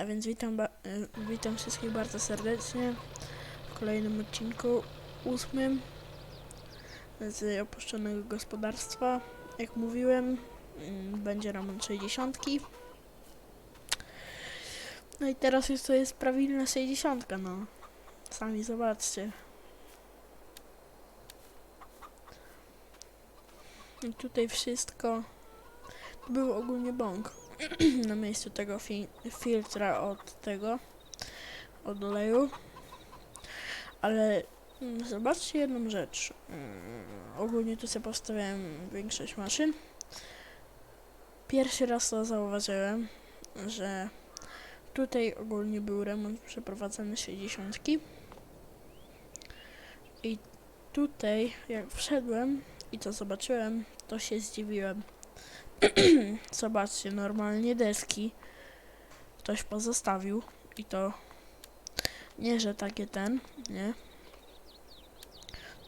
A więc witam, y, witam wszystkich bardzo serdecznie w kolejnym odcinku ósmym z opuszczonego gospodarstwa. Jak mówiłem, mm, będzie remont 60. No i teraz już to jest prawilna 60, no. Sami zobaczcie. I tutaj wszystko był ogólnie bąk na miejscu tego fi filtra od tego, od oleju. Ale mm, zobaczcie jedną rzecz. Mm, Ogólnie tu sobie postawiałem większość maszyn. Pierwszy raz to zauważyłem, że tutaj ogólnie był remont przeprowadzany 60. I tutaj jak wszedłem i to zobaczyłem, to się zdziwiłem. Zobaczcie, normalnie deski ktoś pozostawił i to nie, że takie ten, nie?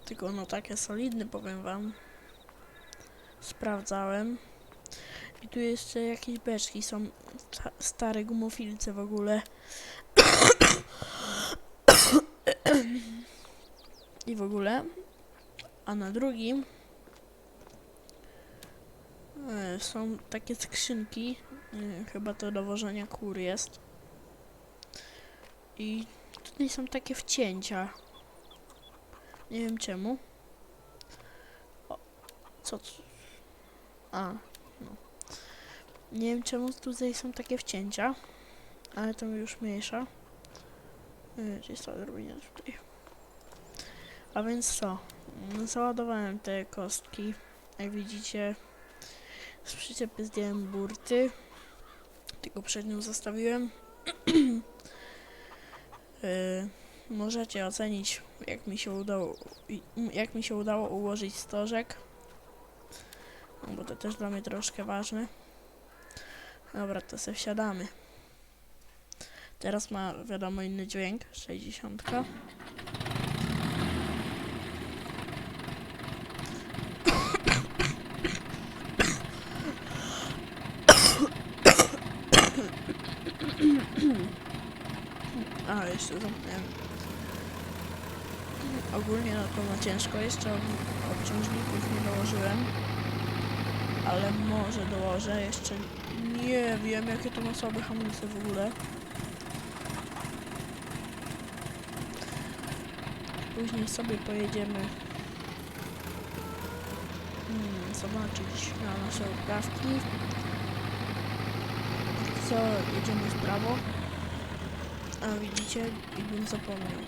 Tylko no takie solidne, powiem wam. Sprawdzałem. I tu jeszcze jakieś beczki są sta- stare gumofilce w ogóle. I w ogóle. A na drugim Są takie skrzynki, e, chyba to do wożenia kur jest. I tutaj są takie wcięcia. Nie wiem czemu. O, co? c- A, no. Nie wiem czemu tutaj są takie wcięcia, ale to już mniejsza. E, Gdzie jest to odrobinę tutaj. A więc co? Załadowałem te kostki. Jak widzicie, z przyczepy zdjąłem burty. Tylko przed nią zostawiłem. Yy, możecie ocenić, jak mi się udało, jak mi się udało ułożyć stożek. No, bo to też dla mnie troszkę ważne. Dobra, to sobie wsiadamy. Teraz ma, wiadomo, inny dźwięk, 60. A, jeszcze zamknąłem. Ogólnie no to ma ciężko, jeszcze ob- obciążników nie dołożyłem. Ale może dołożę, jeszcze nie wiem jakie to ma słabe hamulce w ogóle. Później sobie pojedziemy hmm, zobaczyć na nasze uprawki. Co, jedziemy w prawo. A widzicie, i bym zapomniał.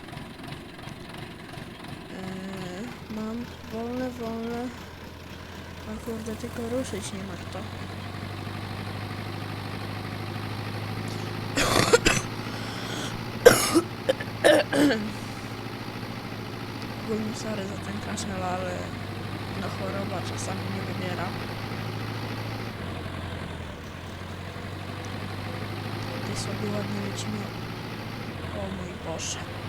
Mam wolne, wolne. A kurde, tylko ruszyć nie ma kto. Ogólnie sorry za ten kaszel, ale no choroba czasami nie wybiera. Tutaj sobie ładnie lecimy o mój Boże.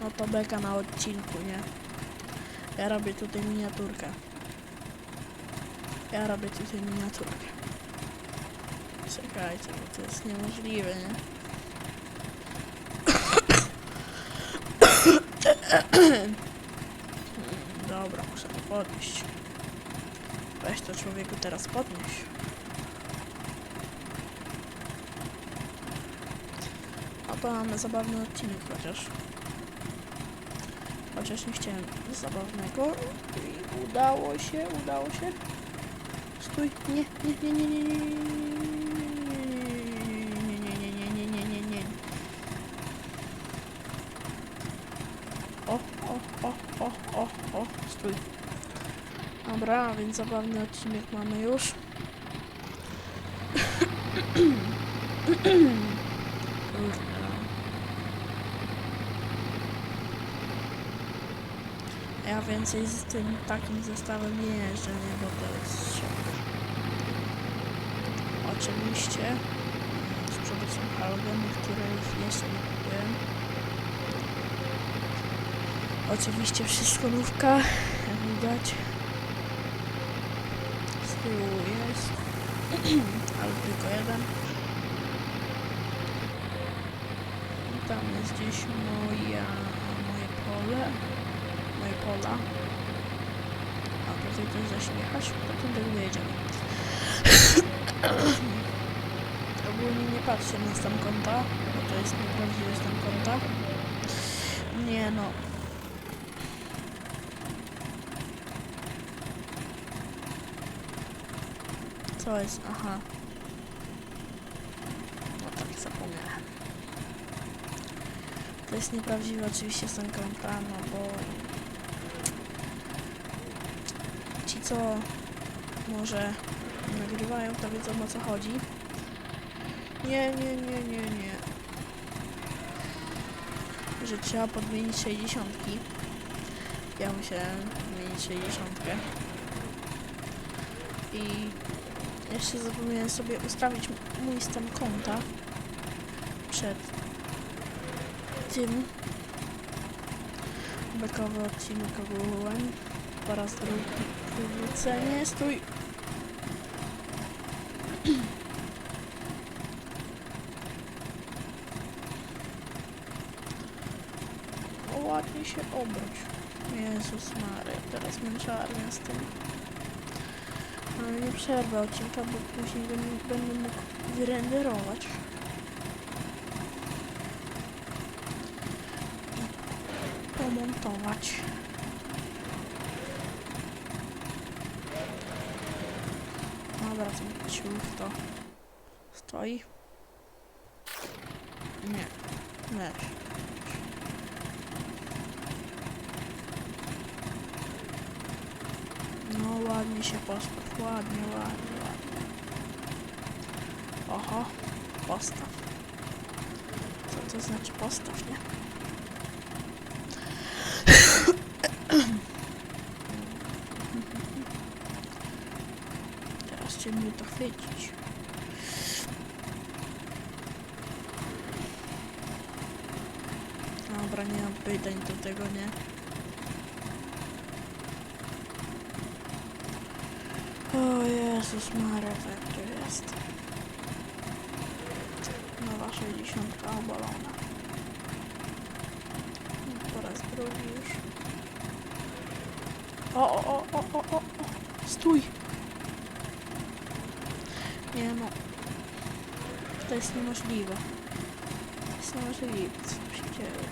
No to beka na odcinku, nie? Ja robię tutaj miniaturkę. Ja robię tutaj miniaturkę. Czekajcie, bo to jest niemożliwe, nie? Dobra, muszę to podnieść. Weź to człowieku teraz podnieś. A to mamy zabawny odcinek chociaż. Nie chciałem zabawnego. I udało się, udało się. Stój, nie, nie, nie, nie, nie, nie, nie, nie, nie, nie, nie, nie, nie. O, o, o, o, o, o, stój. Dobra, więc zabawny odcinek mamy już. Kurde. Ja więcej z tym takim zestawem nie, bo to jest szok. Oczywiście z przodu są halogeny, których jeszcze nie kupiłem. Oczywiście wszystko nówka, jak widać. Z tyłu jest, ale tylko jeden. tam jest gdzieś moja, moje pole, pola. A tutaj też da się jechać, potem tak wyjedziemy. Ogólnie nie patrzcie na stan konta, bo to jest nieprawdziwy stan konta. Nie no. Co jest? Aha. No tak, zapomniałem. To jest nieprawdziwy oczywiście stan konta, no bo co może nagrywają, to wiedzą o co chodzi. Nie, nie, nie, nie, nie. Że trzeba podmienić 60. Ja musiałem zmienić 60. I jeszcze zapomniałem sobie ustawić mój stan konta przed tym bekowy odcinek ogółem po raz drugi wywrócenie stój o, ładnie się obróć Jezus Maria teraz męczarnia z tym ale nie przerwę odcinka, bo później będę, będę mógł wyrenderować. Pomontować. Ciuch to stoi. Nie, weź. No ładnie się postaw, ładnie, ładnie, ładnie. Oho, postaw. Co to znaczy postaw, nie? Teraz cię mnie to chwycić. Dobra, nie mam pytań do tego, nie? O Jezus Maria, jak to jest? Nowa 60 obalona. Po raz drugi już. O, o, o, o, o, o. Stój! Nie no. To jest niemożliwe. To jest niemożliwe, co się dzieje.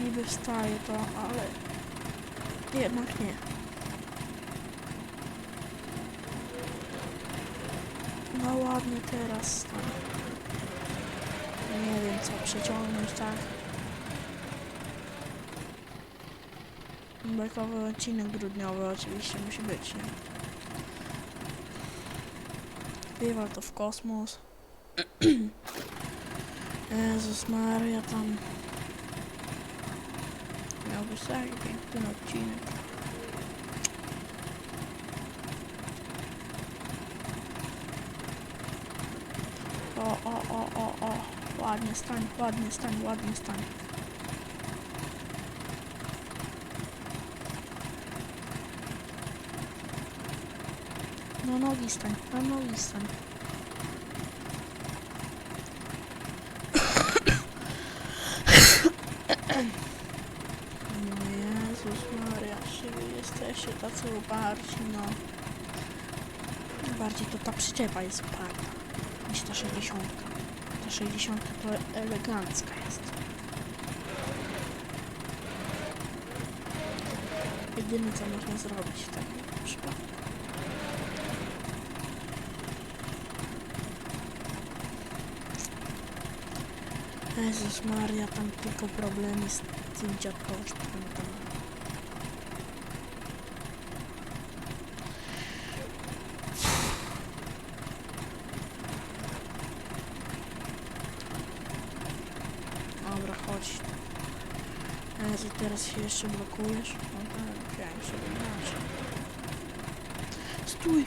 Niby wstaje to, ale jednak nie. No ładnie teraz tam. Nie wiem co przeciągnąć tak. Bekowy odcinek grudniowy oczywiście musi być, nie? Wywal to w kosmos. Jezus Maria tam. Miał być taki piękny odcinek. O, o, o, o, o. Ładnie stań, ładnie stań, ładnie stań. Na nogi stań, na nogi stań. No Jezus Maria, czy wy jesteście tacy uparci, no. Bardziej to ta przyczepa jest uparta niż ta 60. Ta 60 to elegancka jest. Jedyne co można zrobić w takim przypadku. Jezus Maria, tam tylko problemy z tym dziadkosztem tam. Dobra, chodź. Jezu, teraz się jeszcze blokujesz? No tak, sobie inaczej. Stój!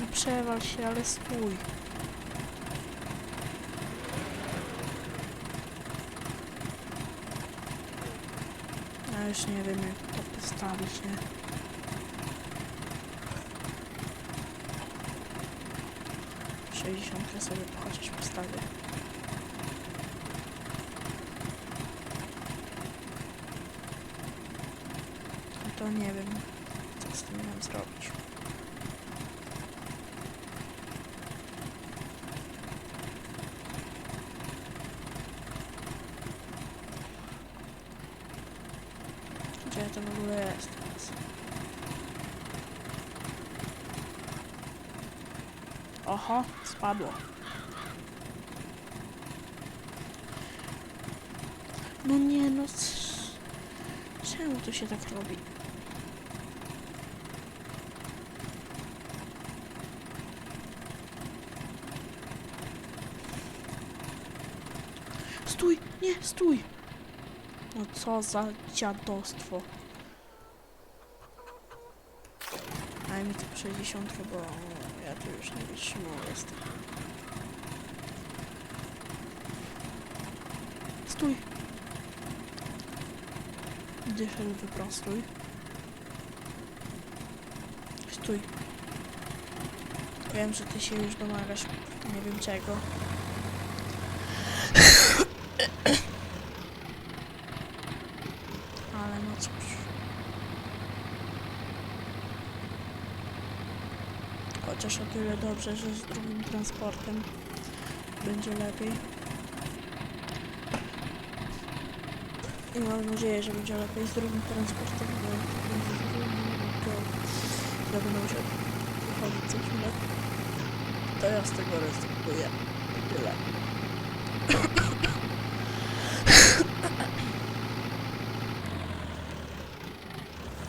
Nie przewal się, ale stój. Już nie wiem jak to postawić, nie? 60 sobie chociaż postawię. No to nie wiem, co z tym mam zrobić. Gdzie to w ogóle jest? Oho, spadło. No nie, no czemu to się tak robi? Stój, nie, stój! No co za dziadostwo. Daj mi tu 60, bo ja tu już nie wytrzymał jestem. Stój! Dychę wyprostuj. Stój. Wiem, że ty się już domagasz nie wiem czego. Ale no cóż. Chociaż o tyle dobrze, że z drugim transportem będzie lepiej. I mam nadzieję, że będzie lepiej z drugim transportem, bo to będę musiał wychodzić co chwilę. To ja z tego rezygnuję. Tyle.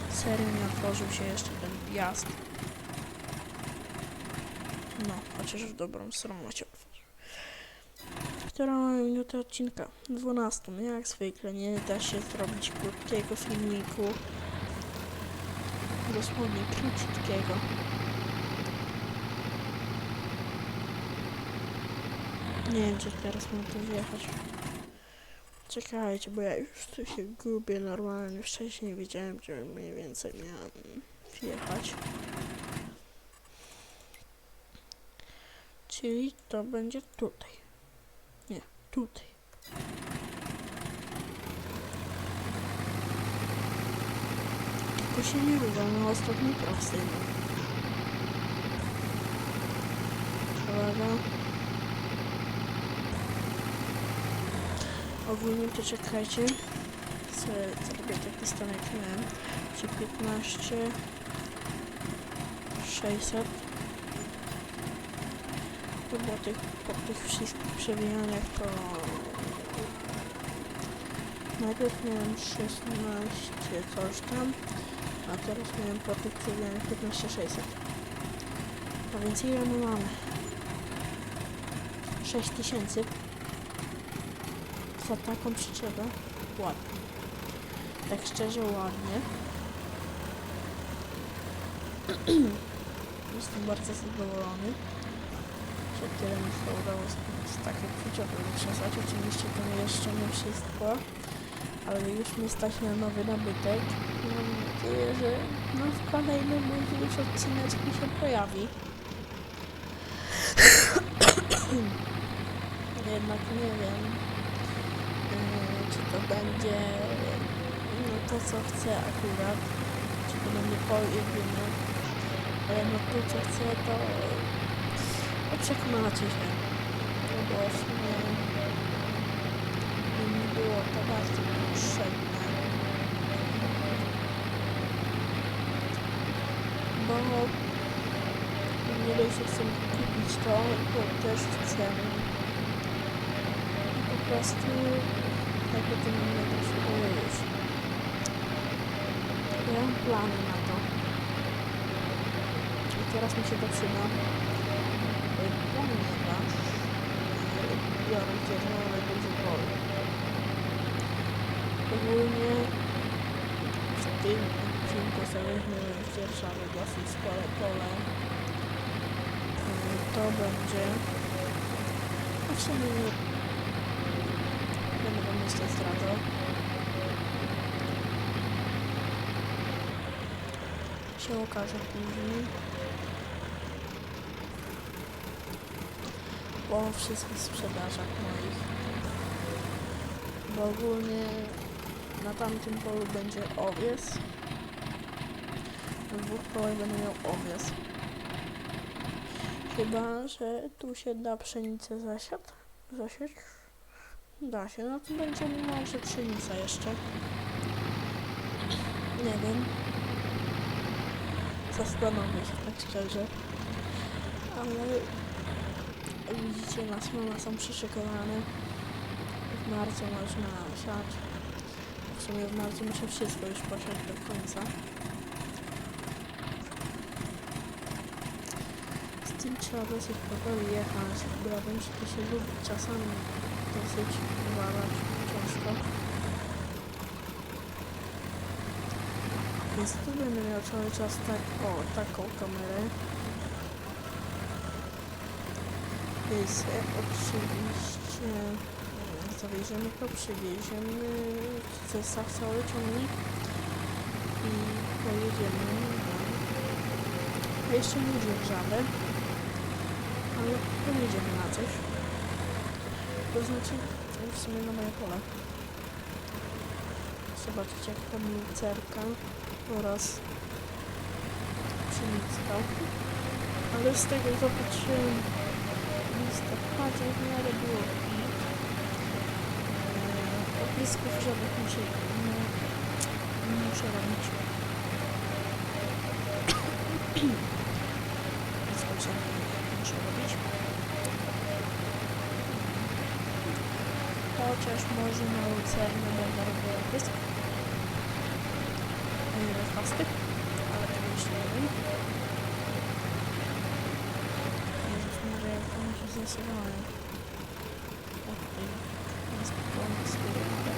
Serio nie otworzył się jeszcze ten wjazd. Chociaż w dobrą stronę się. Która mamy minutę odcinka? 12. No jak zwykle nie da się zrobić krótkiego filmiku. Dosłownie króciutkiego. Nie wiem, czy teraz mam tu wjechać. Czekajcie, bo ja już tu się gubię normalnie. Wcześniej wiedziałem, gdzie mniej więcej miałem wjechać. Czyli to będzie tutaj. Nie, tutaj. Tylko się nie ruga na ostatniej prostej. Uwaga. Ogólnie to czekajcie. Sobie zrobię taki stan jak miałem. Czy 15 600 to po tych, po tych wszystkich przewijaniach to najpierw miałem 16 coś tam, a teraz miałem po tych przewijaniach 15 600 a więc ile my mamy? 6000 za taką przyczepę ładnie. Tak szczerze ładnie. Jestem bardzo zadowolony, tyle mi się udało z, takiej przyczepy wykrzesać. Oczywiście to jeszcze nie wszystko, ale już mi stać na nowy nabytek. I Mam nadzieję, że no w kolejnym już odcineczku się pojawi. Jednak nie wiem, Yy, czy to będzie no, to, co chcę akurat, czy to będzie pojedyne, ale no to, co chcę, to, to przekonacie się, no bo w sumie by mi było to bardzo potrzebne, bo nie dość, że chcę kupić to, to też chcę po prostu jakby to nie mogę się powiedzieć. Ja mam plany na to. I teraz mi się to przyda. Ciężarę duży pol. Ogólnie w tym odcinku zależmy dzierżawy dosyć spore pole. E, To będzie... A w sumie nie Będę wam jeszcze zdradzał. Się okaże później. Po wszystkich sprzedażach moich. Bo ogólnie na tamtym polu będzie owies. W dwóch połach będę miał owies. Chyba, że tu się da pszenicę zasiad, zasiać. Da się, no to będzie może pszenica jeszcze. Nie wiem. Zastanowię się tak szczerze. Ale widzicie, na smola są przyszykowane. W marcu można siać. W sumie w marcu muszę wszystko już posiać do końca. Z tym trzeba dosyć powoli jechać. Krawędź to się lubi czasami dosyć walać ciężko. Więc tu będę miał cały czas tak, o, taką kamerę. E, oczywiście e, zawieziemy to, przywieziemy zestaw cały ciągnik i pojedziemy. No. A jeszcze nie dzierżawę, ale pojedziemy na coś. To znaczy w sumie na moje pole. Zobaczycie jak tam lucerka oraz pszenica. Ale z tego co patrzyłem w listopadzie w miarę było git. Eee, Oprisków żadnych muszę nie, nie muszę robić. Oprisków żadnych nie muszę robić. Chociaż może na lucernę będę robił oprysk. Yy, chwasty, ale tego jeszcze nie wiem. Jezus może jak to mi się zasyłałem. O tutaj jest pomysł, ale...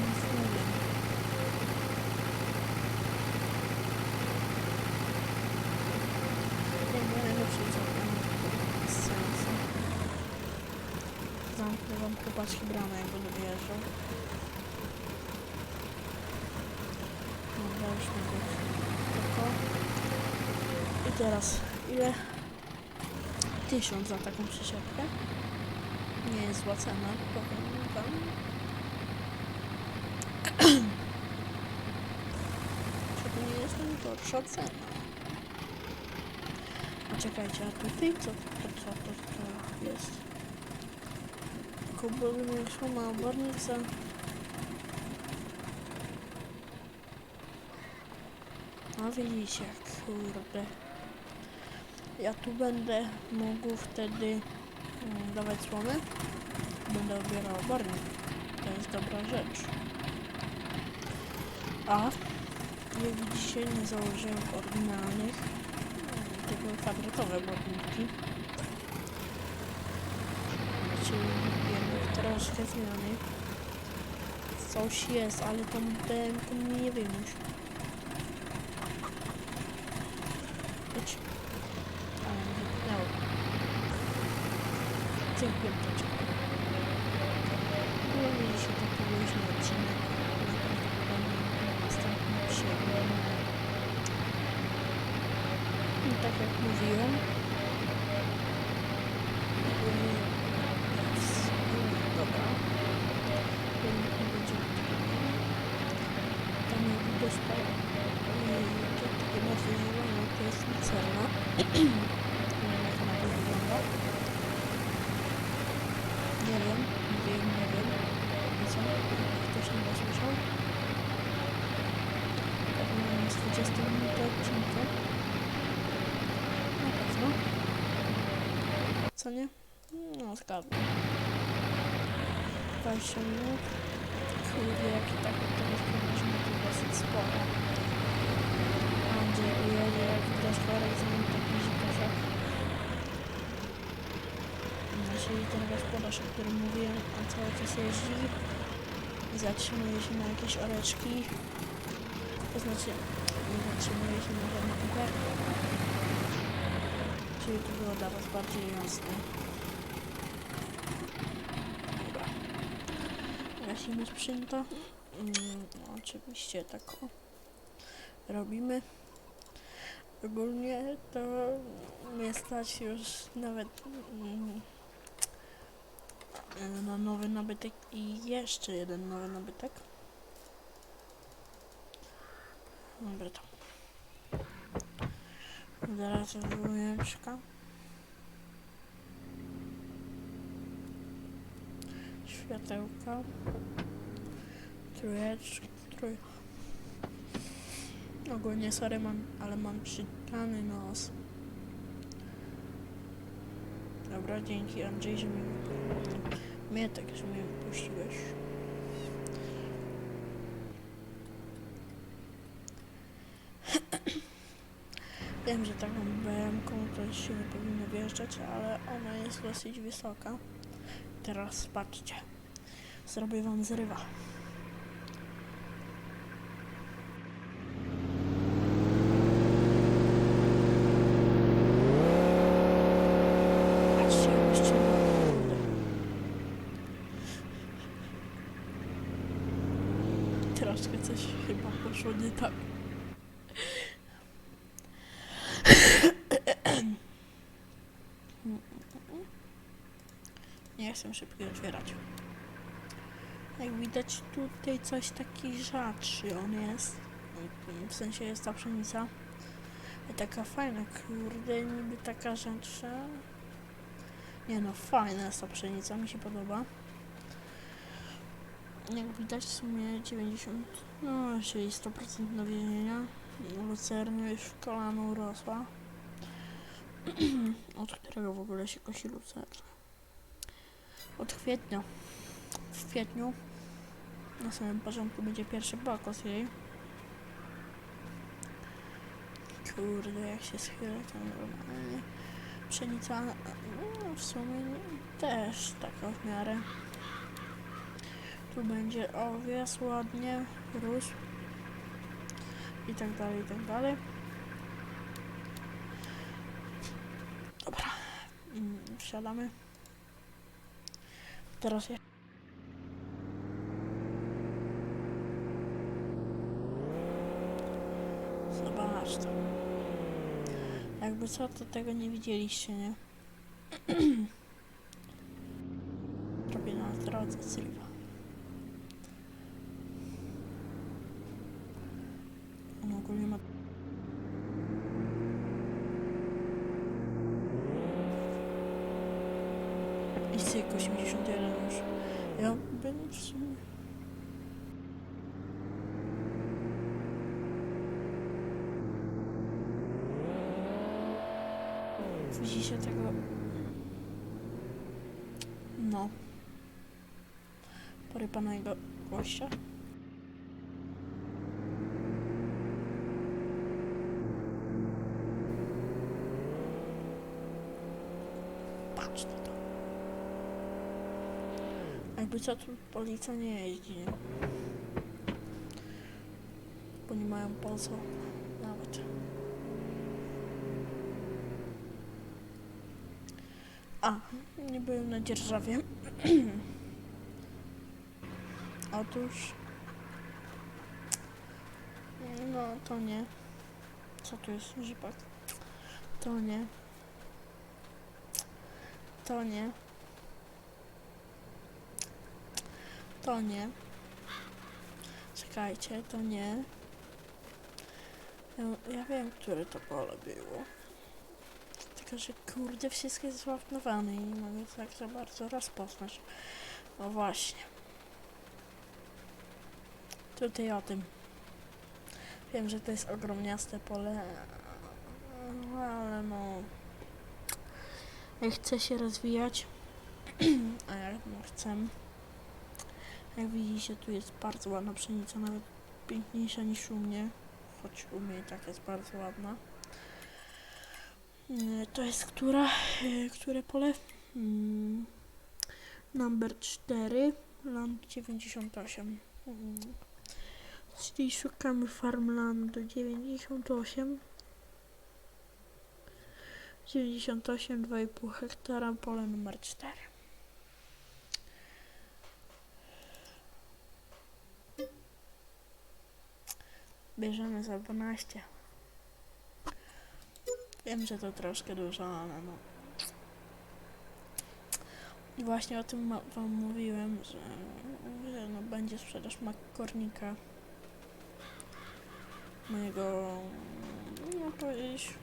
Nic nie wiem. Nie wiem, najlepszy co bez sensu. Zamknę wam chłopaczki bramę, jak będę wyjeżdżał. Dobra, już mogę tylko. I teraz, ile? Tysiąc za taką przyczepkę. Nie jest zła cena, powiem wam. Czy to nie jest najgorsza cena? A czekajcie, a co to, co to, jest? Kubowy większą ma obornicę. A widzicie, kurde. Ja tu będę mógł wtedy mm, dawać słomę. Będę obierał obornik. To jest dobra rzecz. A jak widzicie, nie założyłem oryginalnych, mm, tylko kwadratowe oborniki. Czyli jednak troszkę zmiany. Coś jest, ale tą mnie nie wyjąć. Chodź. Ale nie wypnęło. Dziękuję Cię. Było mi dzisiaj taki luźny odcinek. Prawdopodobnie następny przyjemny. I tak jak mówiłem, ogólnie jest dobra. Jednak nie będzie utrudnień. Tam jak widać to, to takie bardziej zielone, to jest lucerna. nie wiem jak ona to wygląda. Nie wiem, nie wiem, nie wiem. I co? Ktoś nie dosłyszał? Pewnie jest 20 minut odcinka. Na pewno. Co nie? No, zgadnę. 20 minut. Kurde, jaki tak to rozpoczynamy tu dosyć sporo. Andrzej jedzie, jak widać chorek z nim taki zikoszek. Czyli ten gospodarz, o którym mówiłem, on cały czas jeździ i zatrzymuje się na jakieś oreczki. To znaczy, nie zatrzymuje się na żadne kuper. Czyli to było dla Was bardziej jasne. Dobra. Gasimy sprzęta. Mm, no, oczywiście tak o. robimy. Ogólnie to mnie stać już nawet mm, na nowy nabytek i jeszcze jeden nowy nabytek. Dobra to. Zaraz dwójeczka. Światełka. Trójeczka. Trój... Ogólnie sorry mam, ale mam przytany nos. Dobra, dzięki Andrzej, że mnie, mnie tak, że mnie wypuściłeś. Wiem, że taką BM-ką to się nie powinno wjeżdżać, ale ona jest dosyć wysoka. Teraz patrzcie. Zrobię wam zrywa. Patrzcie, jeszcze kurde. Troszkę coś chyba poszło nie tak. Nie chcę szybko otwierać. Jak widać tutaj coś taki rzadszy on jest. W sensie jest ta pszenica. I taka fajna, kurde, niby taka rzadsza. Nie no, fajna jest ta pszenica, mi się podoba. Jak widać w sumie 90, no czyli 100% nawiezienia. Lucerna już w kolano urosła. Od którego w ogóle się kosi lucerna? Od kwietnia. W kwietniu na samym początku będzie pierwszy bakos jej. Kurde, jak się schylę, to normalnie. Pszenica no, w sumie też taka w miarę. Tu będzie owies ładnie, rósł i tak dalej, i tak dalej. Dobra, mm, wsiadamy. Teraz ja. Zobacz to. Jakby co, to tego nie widzieliście, nie? Robię na drodze Sylwa. On ogólnie ma... I cyk 81 już. Ja bym w sumie... Widzicie tego... No. Porypanego gościa. Patrz na to. Jakby co tu policja nie jeździ? Bo nie mają po co nawet. A, nie byłem na dzierżawie. Otóż... No, to nie. Co tu jest? Zipak. To nie. To nie. To nie. Czekajcie, to nie. Ja, ja wiem, które to pole było. Tylko, że kurde, wszystko jest złapnowane i nie mogę tak za bardzo rozpoznać. No właśnie. Tutaj o tym. Wiem, że to jest ogromniaste pole, ale no... Jak chcę się rozwijać, a jak no chcę, jak widzicie, tu jest bardzo ładna pszenica, nawet piękniejsza niż u mnie, choć u mnie i tak jest bardzo ładna. Mm, To jest która, e, które pole? Mm, Number 4, land 98. Mm. Czyli szukamy farmlandu 98. 98, 2,5 hektara, pole numer 4. Bierzemy za 12. Wiem, że to troszkę dużo, ale no. I właśnie o tym wam mówiłem, że, że no będzie sprzedaż makornika. Mojego, no powiedzieć,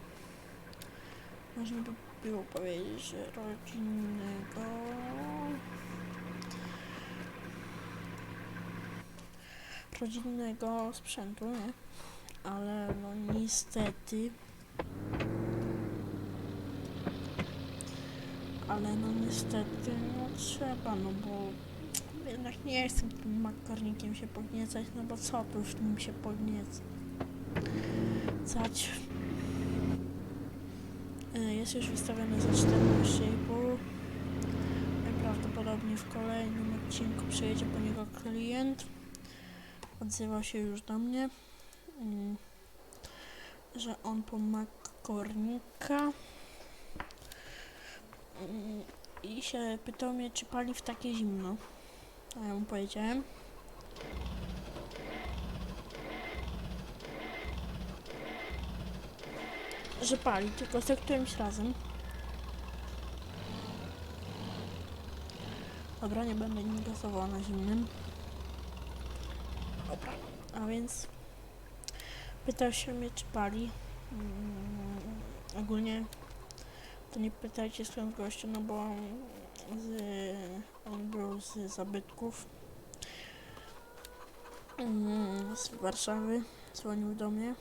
można by było powiedzieć, że rodzinnego. Rodzinnego sprzętu, nie? Ale no niestety ale no niestety no trzeba, no bo jednak nie chcę tym makarnikiem się podniecać, no bo co tu już nim się podniecać? Y, Jest już wystawiony za 14,5. Najprawdopodobniej w kolejnym odcinku przyjedzie po niego klient. Odzywał się już do mnie, mm, że on po makornika. I się pytał mnie, czy pali w takie zimno. A ja mu powiedziałem. Że pali, tylko za którymś razem. Dobra, nie będę nim gazowała na zimnym. Dobra, a więc pytał się mnie, czy pali. Mm, ogólnie to nie pytajcie skąd gościu, no bo z, on był z zabytków mm, z Warszawy, dzwonił do mnie,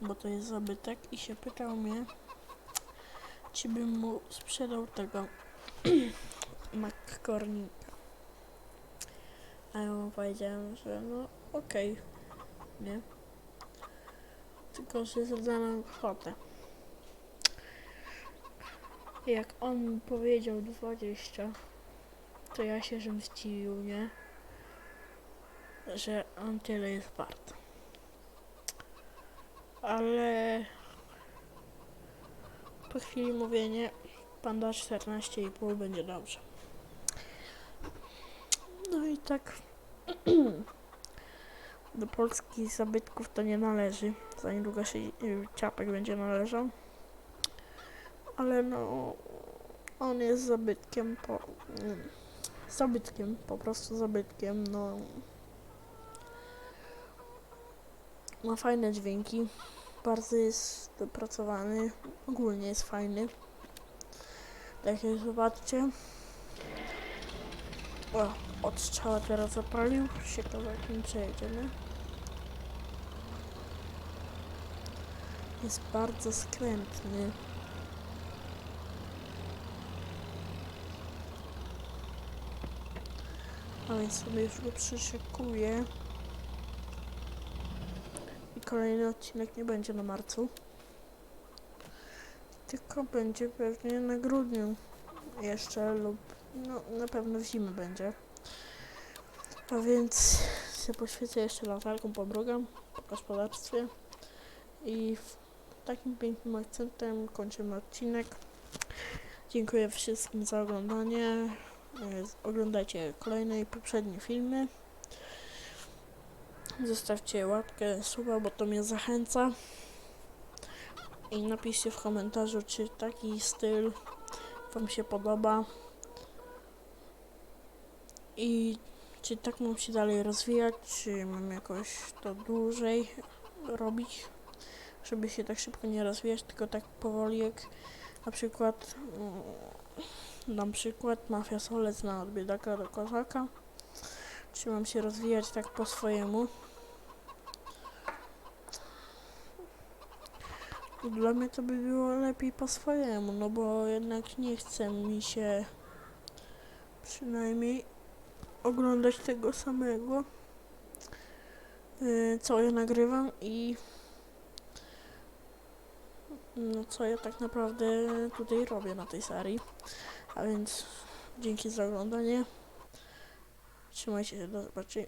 bo to jest zabytek i się pytał mnie, czy bym mu sprzedał tego McCornika. A ja mu powiedziałem, że no okej, nie? Tylko, że za daną kwotę. Jak on powiedział 20, to ja się zdziwił, nie? Że on tyle jest wart. Ale po chwili mówienia pan da 14,5 będzie dobrze. No i tak do polskich zabytków to nie należy. Za niedługo się y, ciapek będzie należał ale no on jest zabytkiem po zabytkiem, po prostu zabytkiem, no ma fajne dźwięki, bardzo jest dopracowany, ogólnie jest fajny. Tak jak zobaczcie. O, od strzała teraz zapalił, jak nim przejedziemy. Jest bardzo skrętny. Więc sobie już go przyszykuję. I kolejny odcinek nie będzie na marcu. Tylko będzie pewnie na grudniu jeszcze lub no na pewno w zimę będzie. A więc się poświecę jeszcze latarką po drogom, po gospodarstwie. I takim pięknym akcentem kończymy odcinek. Dziękuję wszystkim za oglądanie. Oglądajcie kolejne i poprzednie filmy. Zostawcie łapkę, suba, bo to mnie zachęca. I napiszcie w komentarzu, czy taki styl Wam się podoba. I czy tak mam się dalej rozwijać, czy mam jakoś to dłużej robić, żeby się tak szybko nie rozwijać, tylko tak powoli jak na przykład mm, Dam przykład, mafia solec na od biedaka do kozaka. Czy mam się rozwijać tak po swojemu? Dla mnie to by było lepiej po swojemu, no bo jednak nie chce mi się przynajmniej oglądać tego samego, yy, co ja nagrywam i co ja tak naprawdę tutaj robię na tej serii. A więc dzięki za oglądanie. Trzymajcie się, do zobaczenia.